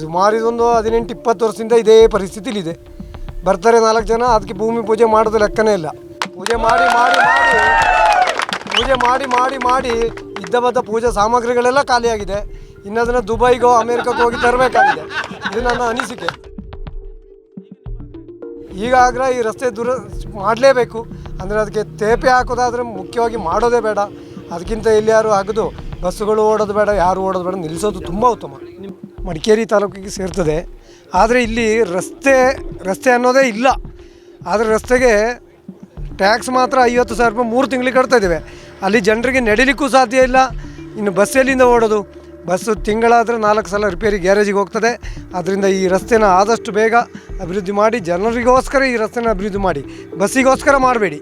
ಸುಮಾರು ಇದೊಂದು ಹದಿನೆಂಟು, ಇಪ್ಪತ್ತು ವರ್ಷದಿಂದ ಇದೇ ಪರಿಸ್ಥಿತಿಲಿದೆ. ಬರ್ತಾರೆ ನಾಲ್ಕು ಜನ, ಅದಕ್ಕೆ ಭೂಮಿ ಪೂಜೆ ಮಾಡೋದು ಲೆಕ್ಕನೇ ಇಲ್ಲ. ಪೂಜೆ ಮಾಡಿ ಮಾಡಿ ಮಾಡಿ, ಪೂಜೆ ಮಾಡಿ ಮಾಡಿ ಮಾಡಿ ಇದ್ದ ಬದ್ದ ಪೂಜಾ ಸಾಮಗ್ರಿಗಳೆಲ್ಲ ಖಾಲಿಯಾಗಿದೆ. ಇನ್ನದನ್ನು ದುಬೈಗೋ, ಅಮೇರಿಕಾಗೋ ಹೋಗಿ ತರಬೇಕಾಗಿದೆ. ಇದು ನನ್ನ ಅನಿಸಿಕೆ. ಆಗ್ರ ಈ ರಸ್ತೆ ದುರ, ಮಾಡಲೇಬೇಕು. ಅಂದರೆ ಅದಕ್ಕೆ ತೇಪೆ ಹಾಕೋದಾದರೆ ಮುಖ್ಯವಾಗಿ ಮಾಡೋದೇ ಬೇಡ. ಅದಕ್ಕಿಂತ ಎಲ್ಲಿಯಾರು ಅಗದು ಬಸ್ಸುಗಳು ಓಡೋದು ಬೇಡ, ಯಾರು ಓಡೋದು ಬೇಡ, ನಿಲ್ಲಿಸೋದು ತುಂಬ ಉತ್ತಮ. ಮಡಿಕೇರಿ ತಾಲೂಕಿಗೆ ಸೇರ್ತದೆ. ಆದರೆ ಇಲ್ಲಿ ರಸ್ತೆ ರಸ್ತೆ ಅನ್ನೋದೇ ಇಲ್ಲ. ಆದರೆ ರಸ್ತೆಗೆ ಟ್ಯಾಕ್ಸ್ ಮಾತ್ರ ಐವತ್ತು ಸಾವಿರ ರೂಪಾಯಿ ಮೂರು ತಿಂಗಳಿಗೆ ಕಟ್ತಾ ಇದ್ದೇವೆ ಅಲ್ಲಿ ಜನರಿಗೆ ನಡಿಲಿಕ್ಕೂ ಸಾಧ್ಯ ಇಲ್ಲ. ಇನ್ನು ಬಸ್ ಎಲ್ಲಿಂದ ಓಡೋದು? ಬಸ್ಸು ತಿಂಗಳಾದರೆ ನಾಲ್ಕು ಸಲ ರಿಪೇರಿ ಗ್ಯಾರೇಜಿಗೆ ಹೋಗ್ತದೆ. ಅದರಿಂದ ಈ ರಸ್ತೆನ ಆದಷ್ಟು ಬೇಗ ಅಭಿವೃದ್ಧಿ ಮಾಡಿ, ಜನರಿಗೋಸ್ಕರ ಈ ರಸ್ತೆನ ಅಭಿವೃದ್ಧಿ ಮಾಡಿ. ಬಸ್ಸಿಗೋಸ್ಕರ ಮಾಡಬೇಡಿ.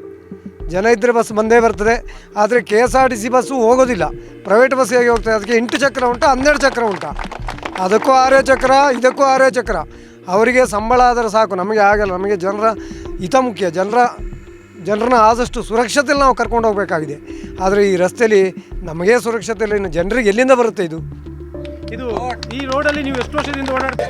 ಜನ ಇದ್ದರೆ ಬಸ್ ಬಂದೇ ಬರ್ತದೆ. ಆದರೆ K S R T C bus ಹೋಗೋದಿಲ್ಲ. ಪ್ರೈವೇಟ್ ಬಸ್ ಹೇಗೆ ಹೋಗ್ತದೆ? ಅದಕ್ಕೆ ಎಂಟು ಚಕ್ರ ಉಂಟಾ, ಹನ್ನೆರಡು ಚಕ್ರ ಉಂಟಾ. ಅದಕ್ಕೂ ಆರೇ ಚಕ್ರ ಇದಕ್ಕೂ ಆರೇ ಚಕ್ರ ಅವರಿಗೆ ಸಂಬಳ ಆದರೆ ಸಾಕು, ನಮಗೆ ಆಗಲ್ಲ ನಮಗೆ ಜನರ ಹಿತ ಮುಖ್ಯ. ಜನರ, ಜನರನ್ನ ಆದಷ್ಟು ಸುರಕ್ಷತೆಯಲ್ಲಿ ನಾವು ಕರ್ಕೊಂಡು ಹೋಗಬೇಕಾಗಿದೆ. ಆದರೆ ಈ ರಸ್ತೆಯಲ್ಲಿ ನಮಗೆ ಸುರಕ್ಷತೆ ಇನ್ನು ಜನರಿಗೆ ಎಲ್ಲಿಂದ ಬರುತ್ತೆ ಇದು? ಇದು ಈ ರೋಡಲ್ಲಿ ನೀವು ಎಷ್ಟು ವರ್ಷದಿಂದ ಓಡಾಡ್ತಾ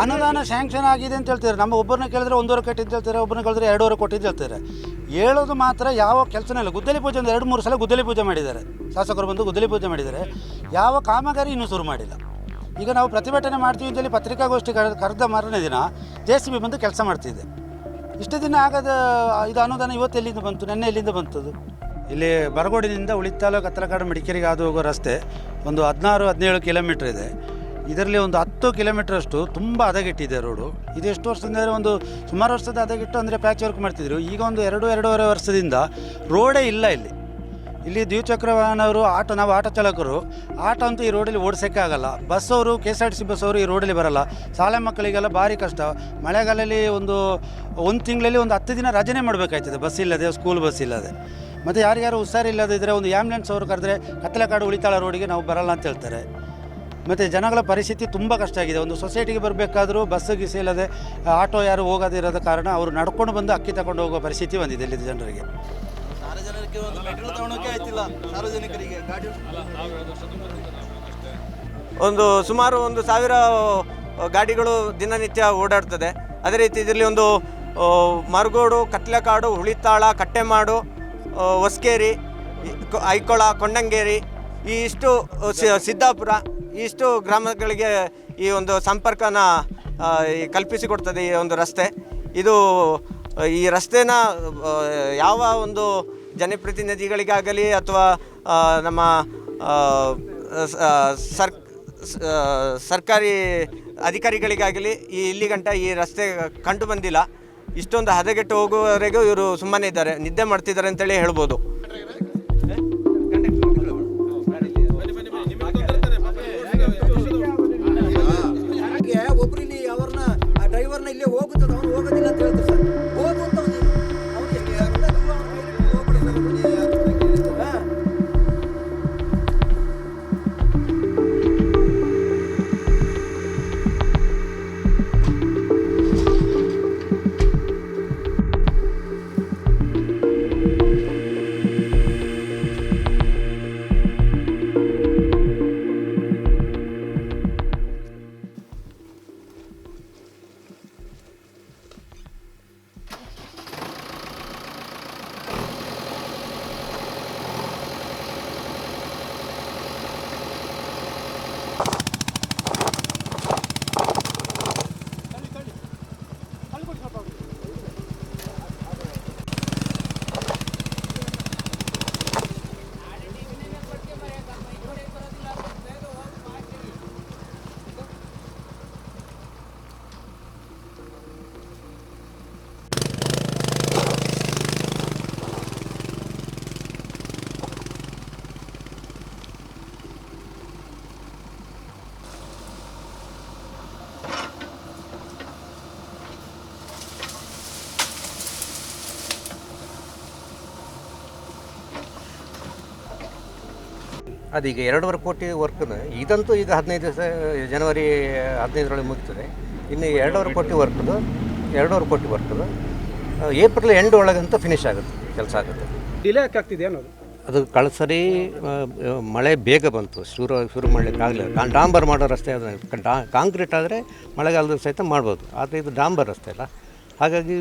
ಅನುದಾನ ಸ್ಯಾಂಕ್ಷನ್ ಆಗಿದೆ ಅಂತ ಹೇಳ್ತಾರೆ? ನಮ್ಮ ಒಬ್ಬರನ್ನ ಕೇಳಿದ್ರೆ ಒಂದೂವರೆ ಕೊಟ್ಟಿದ್ದು ಅಂತ ಹೇಳ್ತಾರೆ? ಒಬ್ಬರನ್ನ ಕೇಳಿದ್ರೆ ಎರಡೂವರೆ ಕೋಟಿ ಅಂತ ಹೇಳ್ತಾರೆ? ಹೇಳೋದು ಮಾತ್ರ ಯಾವ ಕೆಲಸನೇ ಇಲ್ಲ. ಗುದ್ದಲಿ ಪೂಜೆ ಒಂದು ಎರಡು ಮೂರು ಸಲ ಗುದ್ದಲಿ ಪೂಜೆ ಮಾಡಿದ್ದಾರೆ. ಶಾಸಕರು ಬಂದು ಗುದ್ದಲಿ ಪೂಜೆ ಮಾಡಿದ್ದಾರೆ. ಯಾವ ಕಾಮಗಾರಿ ಇನ್ನೂ ಶುರು ಮಾಡಿಲ್ಲ. ಈಗ ನಾವು ಪ್ರತಿಭಟನೆ ಮಾಡ್ತೀವಿ ಅಂತೇಳಿ ಪತ್ರಿಕಾಗೋಷ್ಠಿ ಕರೆ- ಕರೆದ ಮಾರನೇ ದಿನ ಜೆ ಸಿ ಬಿ ಬಂದು ಕೆಲಸ ಮಾಡ್ತಿದೆ. ಇಷ್ಟು ದಿನ ಆಗದ ಇದು ಅನುದಾನ ಇವತ್ತು ಎಲ್ಲಿಂದ ಬಂತು? ನೆನ್ನೆ ಎಲ್ಲಿಂದ ಬಂತದು? ಇಲ್ಲಿ ಬರಗೋಡಿನಿಂದ ಉಳಿತಾಲೂಕು ಕತ್ತಲಕಾಡು ಮಡಿಕೇರಿಗೆ ಹಾದು ಹೋಗೋ ರಸ್ತೆ ಒಂದು ಹದಿನಾರು ಹದಿನೇಳು ಕಿಲೋಮೀಟ್ರ್ ಇದೆ. ಇದರಲ್ಲಿ ಒಂದು ಹತ್ತು ಕಿಲೋಮೀಟರ್ ಅಷ್ಟು ತುಂಬ ಹದಗೆಟ್ಟಿದೆ ರೋಡು. ಇದು ಎಷ್ಟು ವರ್ಷದಿಂದ ಒಂದು ಸುಮಾರು ವರ್ಷದ ಹದಗೆಟ್ಟು ಅಂದರೆ ಪ್ಯಾಚ್ ವರ್ಕ್ ಮಾಡ್ತಿದ್ರು. ಈಗ ಒಂದು ಎರಡು, ಎರಡೂವರೆ ವರ್ಷದಿಂದ ರೋಡೇ ಇಲ್ಲ ಇಲ್ಲಿ. ಇಲ್ಲಿ ದ್ವಿಚಕ್ರ ವಾಹನವರು, ಆಟೋ, ನಾವು ಆಟೋ ಚಾಲಕರು, ಆಟೋ ಅಂತೂ ಈ ರೋಡಲ್ಲಿ ಓಡಿಸೋಕ್ಕೆ ಆಗಲ್ಲ. ಬಸ್ ಅವರು K S R T C bus ಅವರು ಈ ರೋಡಲ್ಲಿ ಬರಲ್ಲ. ಶಾಲೆ ಮಕ್ಕಳಿಗೆಲ್ಲ ಭಾರಿ ಕಷ್ಟ. ಮಳೆಗಾಲದಲ್ಲಿ ಒಂದು ಒಂದು ತಿಂಗಳಲ್ಲಿ ಒಂದು ಹತ್ತು ದಿನ ರಜನೆ ಮಾಡಬೇಕಾಯ್ತದೆ. ಬಸ್ ಇಲ್ಲದೆ ಸ್ಕೂಲ್ ಬಸ್ ಇಲ್ಲದೆ. ಮತ್ತು ಯಾರ್ಯಾರು ಹುಷಾರಿಲ್ಲದಿದ್ದರೆ ಒಂದು ಆ್ಯಂಬುಲೆನ್ಸ್ ಅವರು ಕರೆದ್ರೆ ಕತ್ತಲಕಾಡು ಉಳಿತಾಳ ರೋಡಿಗೆ ನಾವು ಬರಲ್ಲ ಅಂತ ಹೇಳ್ತಾರೆ. ಮತ್ತು ಜನಗಳ ಪರಿಸ್ಥಿತಿ ತುಂಬ ಕಷ್ಟ ಆಗಿದೆ. ಒಂದು ಸೊಸೈಟಿಗೆ ಬರಬೇಕಾದರೂ ಬಸ್ ಗಿಸ್ ಇಲ್ಲದೆ ಆಟೋ ಯಾರು ಹೋಗೋದಿರೋದ ಕಾರಣ ಅವರು ನಡ್ಕೊಂಡು ಬಂದು ಅಕ್ಕಿ ತಗೊಂಡು ಹೋಗೋ ಪರಿಸ್ಥಿತಿ ಬಂದಿದೆ ಇಲ್ಲಿ ಜನರಿಗೆ. ಸಾರ್ವಜನಿಕರಿಗೆ ಒಂದು ಮೆಟ್ರೋ ತಗೊಳಕ್ಕೆ ಆಯ್ತಿಲ್ಲ ಸಾರ್ವಜನಿಕರಿಗೆ. ಗಾಡಿ ಒಂದು ಸುಮಾರು ಒಂದು ಸಾವಿರ ಗಾಡಿಗಳು ದಿನನಿತ್ಯ ಓಡಾಡ್ತದೆ. ಅದೇ ರೀತಿ ಇದರಲ್ಲಿ ಒಂದು ಮರಗೋಡು ಕತ್ಲೆಕಾಡು ಹುಳಿತಾಳ ಕಟ್ಟೆಮಾಡು ಹೊಸ್ಕೇರಿ ಐಕೊಳ ಕೊಂಡಂಗೇರಿ ಈ ಇಷ್ಟು ಸಿದ್ದಾಪುರ ಇಷ್ಟು ಗ್ರಾಮಗಳಿಗೆ ಈ ಒಂದು ಸಂಪರ್ಕನ ಕಲ್ಪಿಸಿಕೊಡ್ತದೆ ಈ ಒಂದು ರಸ್ತೆ. ಇದು, ಈ ರಸ್ತೆನ ಯಾವ ಒಂದು ಜನಪ್ರತಿನಿಧಿಗಳಿಗಾಗಲಿ ಅಥವಾ ನಮ್ಮ ಸರ್ ಸರ್ಕಾರಿ ಅಧಿಕಾರಿಗಳಿಗಾಗಲಿ ಈ ಇಲ್ಲಿ ಗಂಟ ಈ ರಸ್ತೆ ಕಂಡು ಬಂದಿಲ್ಲ. ಇಷ್ಟೊಂದು ಹದಗೆಟ್ಟು ಹೋಗುವವರೆಗೂ ಇವರು ಸುಮ್ಮನೆ ಇದ್ದಾರೆ, ನಿದ್ದೆ ಮಾಡ್ತಿದ್ದಾರೆ ಅಂತೇಳಿ ಹೇಳ್ಬೋದು. ಅದೀಗ ಎರಡೂವರೆ ಕೋಟಿ ವರ್ಕ್ನ ಇದಂತೂ ಈಗ ಹದಿನೈದು ದಿವಸ ಜನವರಿ ಹದಿನೈದರೊಳಗೆ ಮುಗ್ತದೆ. ಇನ್ನು ಎರಡೂವರೆ ಕೋಟಿ ವರ್ಕ್ದು ಎರಡೂವರೆ ಕೋಟಿ ವರ್ಕ್ದು ಏಪ್ರಿಲ್ ಎಂಡ್ ಒಳಗಂತ ಫಿನಿಶ್ ಆಗುತ್ತೆ ಕೆಲಸ ಆಗುತ್ತೆ. ಡಿಲೇ ಆಗ್ತಿದೆ ಅನ್ನೋದು? ಅದು ಕಳಸರಿ ಸರಿ ಮಳೆ ಬೇಗ ಬಂತು. ಶುರು ಶುರು ಮಾಡಲಿಕ್ಕೆ ಆಗಲಿಲ್ಲ. ಕಾನ್ ಡಾಂಬರ್ ಮಾಡೋ ರಸ್ತೆ ಅದು ಡಾ ಕಾಂಕ್ರೀಟ್ ಆದರೆ ಮಳೆಗಾಲದ ಸಹಿತ ಮಾಡ್ಬೋದು. ಆದರೆ ಇದು ಡಾಂಬರ್ ರಸ್ತೆ ಅಲ್ಲ. ಹಾಗಾಗಿ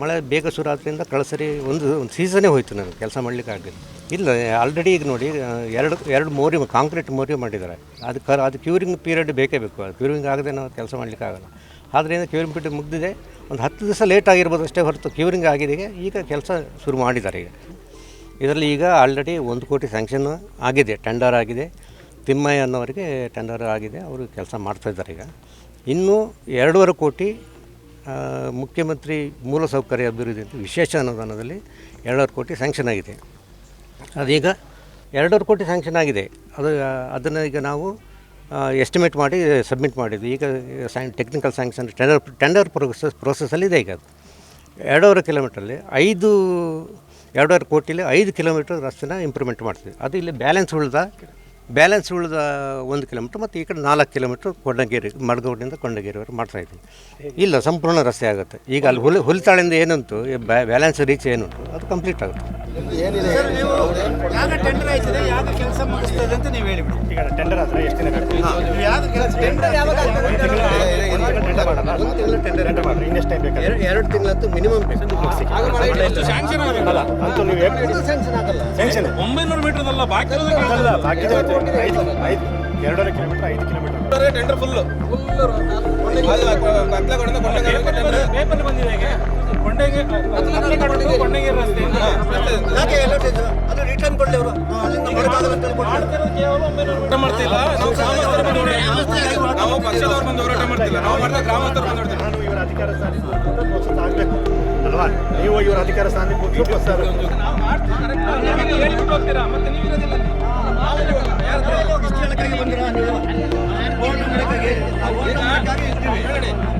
ಮಳೆ ಬೇಗ ಶುರು ಆದ್ದರಿಂದ ಒಂದು ಒಂದು ಸೀಸನೇ ಹೋಯ್ತು ನನಗೆ ಕೆಲಸ ಮಾಡಲಿಕ್ಕೆ ಆಗಲಿಲ್ಲ ಇಲ್ಲ ಆಲ್ರೆಡಿ ಈಗ ನೋಡಿ ಎರಡು ಎರಡು ಮೋರಿ ಕಾಂಕ್ರೀಟ್ ಮೋರಿ ಮಾಡಿದ್ದಾರೆ. ಅದು ಕ, ಅದು ಕ್ಯೂರಿಂಗ್ ಪೀರಿಯಡ್ ಬೇಕೇ ಬೇಕು. ಅದು ಕ್ಯೂರಿಂಗ್ ಆಗದೆ ನಾವು ಕೆಲಸ ಮಾಡಲಿಕ್ಕೆ ಆಗಲ್ಲ ಆದ್ದರಿಂದ ಕ್ಯೂರಿಂಗ್ ಪೀರಿಯಡ್ ಮುಗಿದಿದೆ. ಒಂದು ಹತ್ತು ದಿವಸ ಲೇಟ್ ಆಗಿರ್ಬೋದು ಅಷ್ಟೇ ಹೊರತು ಕ್ಯೂರಿಂಗ್ ಆಗಿದೆ ಈಗ. ಕೆಲಸ ಶುರು ಮಾಡಿದ್ದಾರೆ ಈಗ. ಇದರಲ್ಲಿ ಈಗ ಆಲ್ರೆಡಿ ಒಂದು ಕೋಟಿ ಸ್ಯಾಂಕ್ಷನ್ ಆಗಿದೆ ಟೆಂಡರ್ ಆಗಿದೆ. ತಿಮ್ಮಯ್ಯ ಅನ್ನೋರಿಗೆ ಟೆಂಡರ್ ಆಗಿದೆ. ಅವರು ಕೆಲಸ ಮಾಡ್ತಾ ಇದ್ದಾರೆ ಈಗ. ಇನ್ನೂ ಎರಡೂವರೆ ಕೋಟಿ ಮುಖ್ಯಮಂತ್ರಿ ಮೂಲಸೌಕರ್ಯ ಅಭಿವೃದ್ಧಿ ಅಂತ ವಿಶೇಷ ಅನುದಾನದಲ್ಲಿ ಎರಡೂವರೆ ಕೋಟಿ ಸ್ಯಾಂಕ್ಷನ್ ಆಗಿದೆ. ಅದೀಗ ಎರಡೂವರೆ ಕೋಟಿ ಸ್ಯಾಂಕ್ಷನ್ ಆಗಿದೆ. ಅದು ಅದನ್ನು ಈಗ ನಾವು ಎಸ್ಟಿಮೇಟ್ ಮಾಡಿ ಸಬ್ಮಿಟ್ ಮಾಡಿದ್ವಿ. ಈಗ shank technical sanction tender tender process ಪ್ರೊಸೆಸಲ್ಲಿ ಇದೆ ಈಗ ಅದು. ಎರಡೂವರೆ ಕಿಲೋಮೀಟ್ರಲ್ಲಿ ಐದು, ಎರಡೂವರೆ ಕೋಟಿಲಿ ಐದು ಕಿಲೋಮೀಟ್ರ್ ರಸ್ತೆನ ಇಂಪ್ರೂವ್ಮೆಂಟ್ ಮಾಡ್ತೀವಿ. ಅದು ಇಲ್ಲಿ ಬ್ಯಾಲೆನ್ಸ್ ಉಳ್ದ ಬ್ಯಾಲೆನ್ಸ್ ಉಳಿದ ಒಂದು ಕಿಲೋಮೀಟ್ರ್ ಮತ್ತು ಈ ಕಡೆ ನಾಲ್ಕು ಕಿಲೋಮೀಟ್ರ್ ಕೊಂಡಗೇರಿ ಮಡಗೌಡಿಂದ ಕೊಂಡಗೇರಿವರೆಗೆ ಮಾಡ್ತಾ ಇದ್ದೀವಿ ಇಲ್ಲ ಸಂಪೂರ್ಣ ರಸ್ತೆ ಆಗುತ್ತೆ. ಈಗ ಅಲ್ಲಿ ಹುಲ್ ಹುಲ್ತಾಳಿಂದ ಏನಂತು ಬ್ಯಾಲೆನ್ಸ್ ರೀಚ್ ಏನುಂಟು? ಅದು ಕಂಪ್ಲೀಟ್ ಆಗುತ್ತೆ. ಟೆಂಡರ್ ಎರಡು ತಿಂಗಳಂತೂ ಮಿನಿಮಮ್ ಅಲ್ಲ. ಅಂತೂ ನೀವು ಸ್ಯಾಂಕ್ಷನ್ ಒಂಬೈನೂರು ಮೀಟರ್ ಅಲ್ಲ ಬಾಕಿ ಅಲ್ಲ ಬಾಕಿ ಐದು ಐದು ಎರಡೂವರೆ ಕಿಲೋಮೀಟರ್ ಐದು ಕಿಲೋಮೀಟರ್. ಟೆಂಡರ್ ಫುಲ್ ಪೇಪರ್ ಬಂದಿದೆ ಈಗ. ಕೊಂಡೆಗೆ ಕೊಂಡೆಗೆ ರಸ್ತೆ ಯಾಕೆ ಎಲ್ಲ ಇದು? ಅದು ರಿಟರ್ನ್ ಕೊಡಲಿ ಅವರು ಕೊಡ್ತಾರೆ. ಕೇವಲ ಒಂಬೈನೂರು ಮೀಟರ್. ಮಾಡ್ತಿಲ್ಲ ನಾವು ನಾವು ಪಕ್ಷದವ್ರು ಬಂದು ಹೋರಾಟ ಮಾಡ್ತಿಲ್ಲ. ನಾವು ಮಾಡಿದ ಗ್ರಾಮಸ್ಥರು ಬಂದು ನಾನು ಇವರ ಅಧಿಕಾರ ಸ್ಥಾನ ಆಗಬೇಕು ಅಲ್ವಾ? ನೀವು ಇವರ ಅಧಿಕಾರ ಸ್ಥಾನ.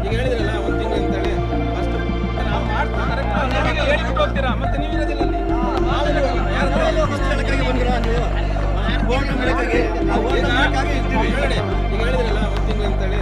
ಈಗ ಹೇಳಿದ್ರಲ್ಲ ಒಂದು ತಿಂಗಳು ಅಂತೇಳಿ ಅಷ್ಟು ನಾವು ನಮಗೆ ಹೇಳಿಬಿಟ್ಟು ಹೋಗ್ತೀರಾ? ಮತ್ತೆ ನೀವು ಇರೋದಿಲ್ಲ. ಇಷ್ಟು ಜನ ಕೈಗೆ ಬಂದಿರಾ ನೀವು? ಬೋರ್ಡ್ ಮಾಡಕ್ಕಾಗಿ, ಹೇಳಿದ್ರಲ್ಲ ಒಂದು ತಿಂಗಳು ಅಂತೇಳಿ.